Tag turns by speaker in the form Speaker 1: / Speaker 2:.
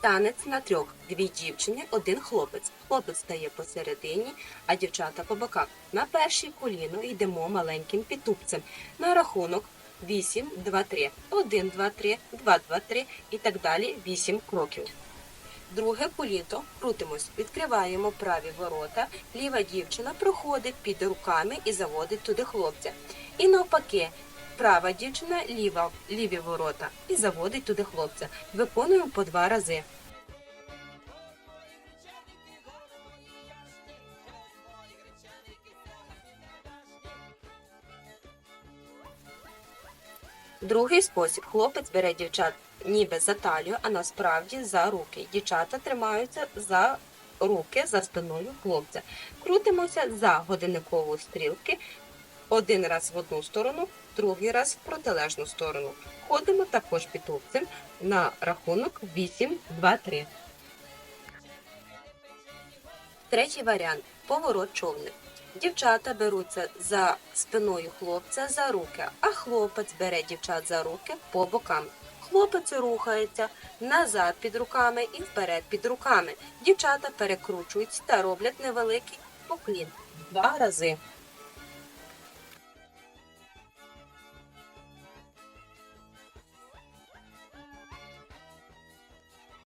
Speaker 1: танець на трьох. Дві дівчини, один хлопець. Хлопець стає посередині, а дівчата по боках. На першій коліно йдемо маленьким підтупцем. На рахунок 8, 2, 3. 1, 2, 3, 2, 2, 3 і так далі 8 кроків. Друге коліто крутимось, відкриваємо праві ворота, ліва дівчина проходить під руками і заводить туди хлопця. І навпаки, права дівчина ліва, ліві ворота і заводить туди хлопця. Виконуємо по два рази. Другий спосіб. Хлопець бере дівчат ніби за талію, а насправді за руки. Дівчата тримаються за руки за спиною хлопця. Крутимося за годинникову стрілки. Один раз в одну сторону, другий раз в протилежну сторону. Ходимо також підтупцем на рахунок 8, 2, 3. Третій варіант поворот човник. Дівчата беруться за спиною хлопця за руки, а хлопець бере дівчат за руки по бокам. Хлопець рухається назад під руками і вперед під руками. Дівчата перекручують та роблять невеликий поклін два рази.